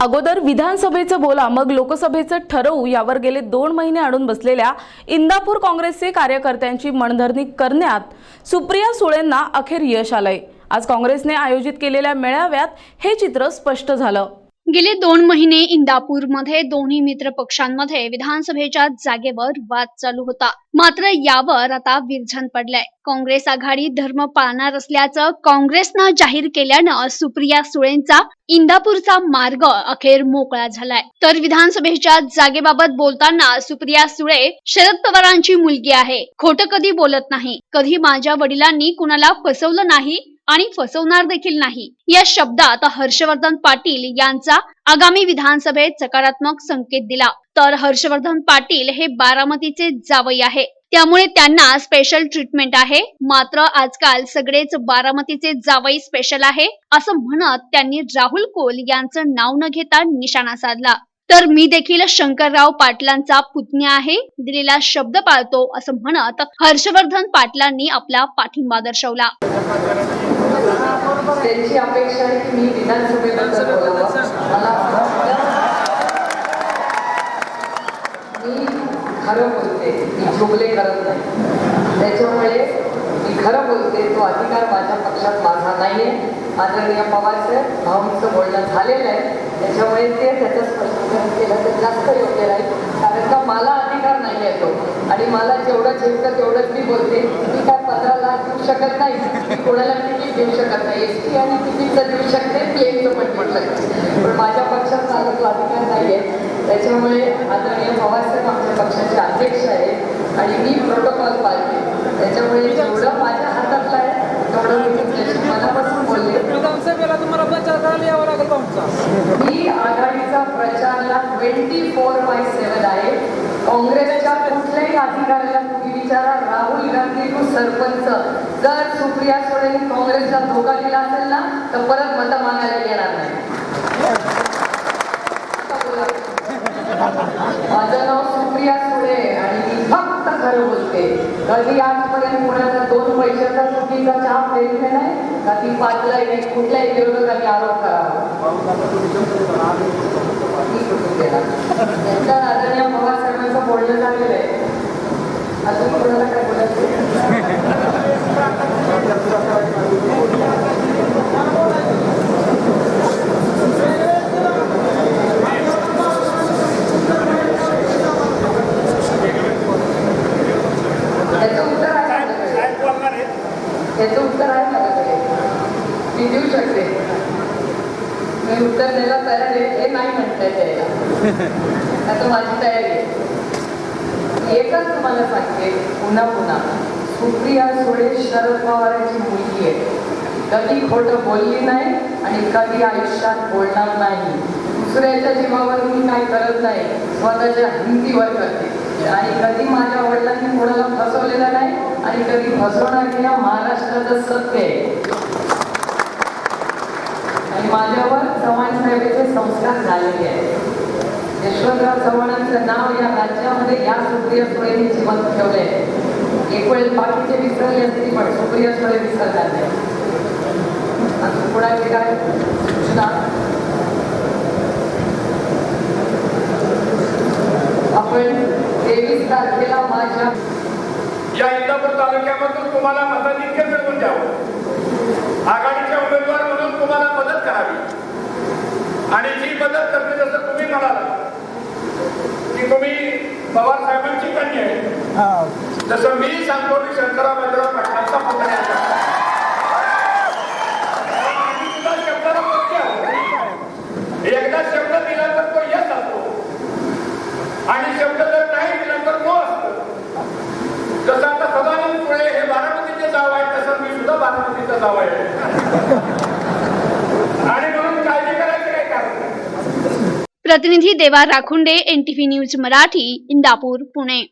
अगोदर विधानसभेचं बोला मग लोकसभेचं ठरवू यावर गेले दोन महिने अडून बसलेल्या इंदापूर काँग्रेसचे कार्यकर्त्यांची मनधरणी करण्यात सुप्रिया सुळेंना अखेर यश आलंय. आज काँग्रेसने आयोजित केलेल्या मेळाव्यात हे चित्र स्पष्ट झालं. गेले दोन महिने इंदापूरमध्ये दोन्ही मित्र पक्षांमध्ये विधानसभेच्या जागेवर वाद चालू होता. मात्र यावर आता विरझण पडलंय. काँग्रेस आघाडी धर्म पाळणार असल्याचं काँग्रेसनं जाहीर केल्यानं सुप्रिया सुळेंचा इंदापूरचा मार्ग अखेर मोकळा झालाय. तर विधानसभेच्या जागेबाबत बोलताना सुप्रिया सुळे शरद पवारांची मुलगी आहे. खोटं कधी बोलत नाही. कधी माझ्या वडिलांनी कुणाला फसवलं नाही? आणि फसवणार देखील नाही. या शब्दात हर्षवर्धन पाटील यांचा आगामी विधानसभेत सकारात्मक संकेत दिला. तर हर्षवर्धन पाटील हे बारामतीचे जावई आहे. त्यामुळे त्यांना स्पेशल ट्रीटमेंट आहे. मात्र आजकाल सगळेच बारामतीचे जावई स्पेशल आहे असं म्हणत त्यांनी राहुल कोल यांचं नाव न घेता निशाणा साधला. तर मी देखील शंकरराव पाटलांचा पुतण्या आहे दिलेला शब्द पाळतो असं म्हणत हर्षवर्धन पाटलांनी आपला पाठिंबा दर्शवला. त्यांची अपेक्षा आहे की मी विधानसभेबद्दल मला मी खरं बोलते मी झोपले करत नाही. त्याच्यामुळे मी खरं बोलते तो अधिकार माझ्या पक्षात माझा नाही आहे आदरणीय पवारसाहेब भाऊंचं बोलणं झालेलं आहे. त्याच्यामुळे ते त्याचं स्पष्टीकरण केलं तर जास्त योग्य राहील. कारण का मला अधिकार नाही आहे तो. आणि मला जेवढं झेपतं तेवढंच मी बोलते. मी काय पंधरा लाख देऊ शकत नाही. कोणाला तिकीट देऊ शकत नाही. एस टी आणि तिकीटचं देऊ शकते प्लेनचं पण म्हणू शकते. पण माझ्या पक्षात चालत अधिकार नाही आहे त्याच्यामुळे आदरणीय पवारसाहेब आमच्या पक्षाचे अध्यक्ष आहेत. आणि मी प्रोटोकॉल पाळते त्याच्यामुळे जेवढं माझ्या हातातलं आहे तेवढं मी तुमच्याशी मनापासून बोलले विधानसभेला तुम्हाला प्रचार करायला यावं लागेल भाऊंचा मी आघाडीचा प्रचारला ट्वेंटी फोर बाय सेवन आहे काँग्रेसच्या कुठल्याही अधिकाऱ्याला तुम्ही विचारा राहुल गांधी टू सरपंच जर सुप्रिया सुळे काँग्रेसला धोका दिला असेल ना तर परत मतं मागायला येणार नाही. माझं नाव सुप्रिया सुळे आणि मी फक्त खरं बोलते. कधी आजपर्यंत कोणाला दोन पैशाचा चुकीचा चाप प्रेरले नाही का ती पाचलाही कुठल्याही विरोधकांनी आरोप करावा? आदरणीय पवार साहेबांचं बोलणं झालेलं आहे. अजून कोणाला काय बोलायचं? त्याचं उत्तर आहे माझ्याकडे. उत्तर आहे मी देऊ शकते. मी उत्तर द्यायला तयार आहे. हे नाही म्हणताय द्यायला आता माझी तयारी आहे. एकच तुम्हाला सांगते पुन्हा पुन्हा. सुप्रिया सुळे शरद पवारांची मुलगी आहे. कधी खोटं बोलली नाही आणि कधी आयुष्यात बोलणार नाही. दुसऱ्याच्या जीवावर मी काही करत नाही स्वतःच्या हिंदीवर करते. आणि कधी माझ्या वडिलांनी कोणाला फसवलेलं नाही आणि कधी फसवणार नाही महाराष्ट्राचं सत्य आहे. आणि माझ्यावर चव्हाण साहेबांचे संस्कार झालेले आहेत. यशवंतराव चव्हाणांचं नाव या राज्यामध्ये या सुप्रिया सुळेने जिवंत ठेवले एक वेळ बाकीचे विसरले असतील पण. सुप्रिया सुळे विसरणार नाही आता पुढे काय? सूचना आपण तेवीस तारखेला माझ्या या इंदापूर तालुक्यामधून तुम्हाला मताधिक्य मिळवून द्यावं. आघाडीच्या उमेदवार म्हणून तुम्हाला मदत करावी. आणि जी मदत करते जसं तुम्ही म्हणाला की तुम्ही पवार साहेबांची कन्या आहे. जसं मी सांगतो की शंकरराव बाजीराव पाटलांचा पुतण्या एकदा शब्द दिला तर तो यश असतो. आणि शब्द जर नाही दिला तर तो असतो. जसं आता सदानंद पुळे हे बारामतीचे जाव आहे तसं मी सुद्धा बारामतीचा जाव आहे. आणि म्हणून काळजी करायची काय कारण प्रतिनिधी देवा राखुंडे एनटीव्ही न्यूज मराठी इंदापूर पुणे.